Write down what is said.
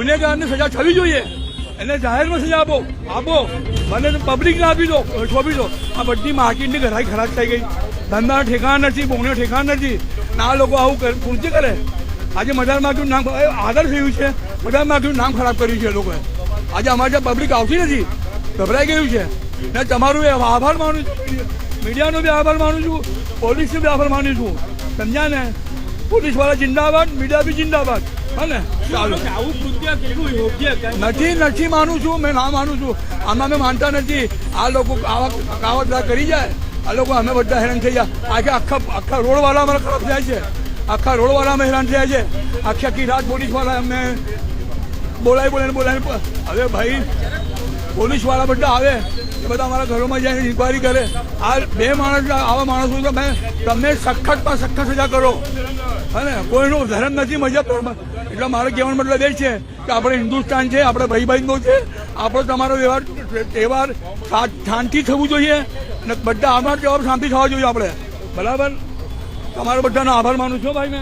ગુનેગારને સજા થવી જોઈએ. એને જાહેરમાં સજા આપો. આપો. મને પબ્લિકને આપી દો. છોપી દો. આ બધી માર્કેટની ઘરાઈ ખરાબ થઈ ગઈ. ધંધા ઠેકાણ નથી બોને ઠેકાણ નથી. આ લોકો આવું કરે પૂરતી કરે. આજે મજાર માર્કેટનું નામ આગળ થયું છે. મજાર માર્કેટનું નામ ખરાબ કર્યું છે એ લોકોએ. આજે અમારે ત્યાં પબ્લિક આવતી નથી. ગભરાઈ ગયું છે. ને તમારું એ આભાર માનું છું. મીડિયાનો બી આભાર માનું છું. પોલીસનો બી આભાર માનું છું. સમજ્યા ને? પોલીસવાળા જિંદાબાદ, મીડિયા બી જિંદાબાદ. નથી નથી માનું છું મેં ના માનું છું. આમાં મેં માનતા નથી. આ લોકો આવા કાવતરા કરી જાય. આ લોકો અમે બધા હેરાન થઈ જાય આખા આખા આખા રોડવાળા અમારા ખરાબ થાય છે. આખા રોડવાળા અમે હેરાન થયા છે. આખી આખી રાત પોલીસવાળા અમને બોલાવી બોલાવીને બોલાવીને હવે ભાઈ પોલીસવાળા બધા આવે. એ બધા અમારા ઘરોમાં જઈને ઇન્કવાયરી કરે. આ બે માણસ આવા માણસો તમે તમે સખતમાં સખત સજા કરો. હે કોઈનું ધર્મ નથી મજા એટલે મારો કહેવાનો મતલબ એ છે કે આપણે હિન્દુસ્તાન છે, આપણે ભાઈ ભાઈનો છે, આપણો તમારો વ્યવહાર તહેવાર શાંતિ થવું જોઈએ અને બધા અમારો જવાબ શાંતિ થવા જોઈએ આપણે. બરાબર? તમારો બધાનો આભાર માનું છું ભાઈ મેં.